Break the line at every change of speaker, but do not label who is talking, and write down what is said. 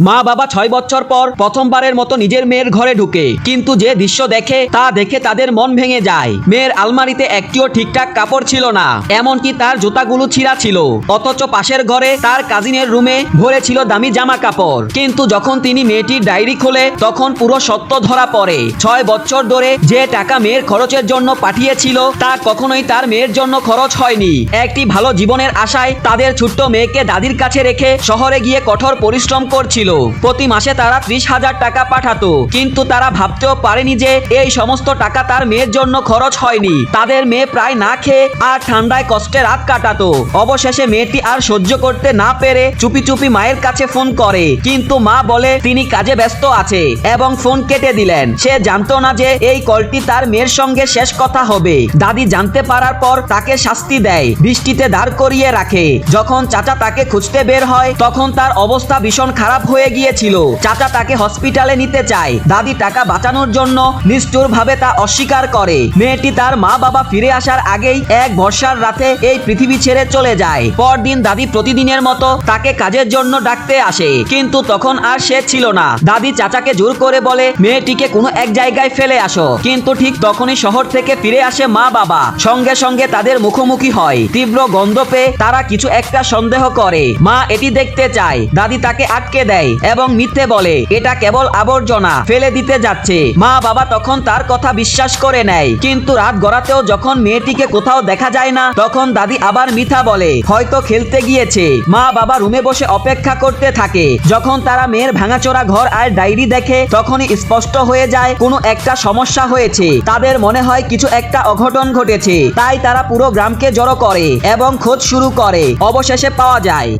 মা বাবা ছয় বছর পর প্রথমবারের মতো নিজের মেয়ের ঘরে ঢুকে। কিন্তু যে দৃশ্য দেখে, তা দেখে তাদের মন ভেঙে যায়। মেয়ের আলমারিতে একটিও ঠিকঠাক কাপড় ছিল না, এমনকি তার জুতাগুলো ছিঁড়া ছিল। অথচ পাশের ঘরে তার কাজিনের রুমে ভরে ছিল দামি জামা কাপড়। কিন্তু যখন তিনি মেয়েটির ডায়েরি খোলে, তখন পুরো সত্য ধরা পড়ে। ছয় বছর ধরে যে টাকা মেয়ের খরচের জন্য পাঠিয়েছিল, তা কখনোই তার মেয়ের জন্য খরচ হয়নি। একটি ভালো জীবনের আশায় তাদের ছোট্ট মেয়েকে দাদির কাছে রেখে শহরে গিয়ে কঠোর পরিশ্রম করছিল। প্রতি মাসে তারা ত্রিশ হাজার টাকা পাঠাতো। কিন্তু তারা ভাবতেও পারেনি যে এই সমস্ত টাকা তার মেয়ের জন্য খরচ হয়নি। তাদের মেয়ে প্রায় না খেয়ে আর ঠান্ডায় কষ্টে রাত কাটাতো। অবশেষে মেয়েটি আর সহ্য করতে না পেরে চুপি চুপি মায়ের কাছে ফোন করে। কিন্তু মা বলে, তিনি কাজে ব্যস্ত আছে। এবং ফোন কেটে দিলেন। সে জানতো না যে এই কলটি তার মেয়ের সঙ্গে শেষ কথা হবে। দাদি জানতে পারার পর তাকে শাস্তি দেয়। বৃষ্টিতে দাঁড় করিয়ে রাখে। যখন চাচা তাকে খুঁজতে বের হয়, তখন তার অবস্থা ভীষণ খারাপ হয়ে গিয়েছিল। চাচা তাকে হসপিটালে নিতে চায়। দাদি টাকা বাঁচানোর জন্য নিষ্ঠুর ভাবে তা অস্বীকার করে। মেয়েটি তার মা বাবা ফিরে আসার আগেই এক বর্ষার রাতে এই পৃথিবী ছেড়ে চলে যায়। পরদিন দাদি প্রতিদিনের মতো তাকে কাজের জন্য ডাকতে আসে। কিন্তু তখন আর সে ছিল না। দাদি চাচাকে জোর করে বলে, মেয়েটিকে কোনো এক জায়গায় ফেলে আসো। কিন্তু ঠিক তখনই শহর থেকে ফিরে আসে মা বাবা সঙ্গে সঙ্গে তাদের মুখোমুখি হয়। তীব্র গন্ধ পেয়ে তারা কিছু একটা সন্দেহ করে। মা এটি দেখতে চায়। দাদি তাকে আটকে দেয় এবং মিথ্যে বলে। এটা কেবল আবর্জনা, ফেলে দিতে যাচ্ছে। মা বাবা তখন তার কথা বিশ্বাস করে নেয়। কিন্তু রাত গড়াতেও যখন মেয়েটিকে কোথাও দেখা যায় না, তখন দাদি আবার মিথ্যা বলে। হয়তো খেলতে গিয়েছে। মা বাবা রুমে বসে অপেক্ষা করতে থাকে। যখন তারা মেয়ের ভাঙাচোরা ঘর আর ডায়েরি দেখে, তখনই স্পষ্ট হয়ে যায়, কোনো একটা সমস্যা হয়েছে। তাদের মনে হয় কিছু একটা অঘটন ঘটেছে। তাই তারা পুরো গ্রামকে জড়ো করে এবং খোঁজ শুরু করে। অবশেষে পাওয়া যায়।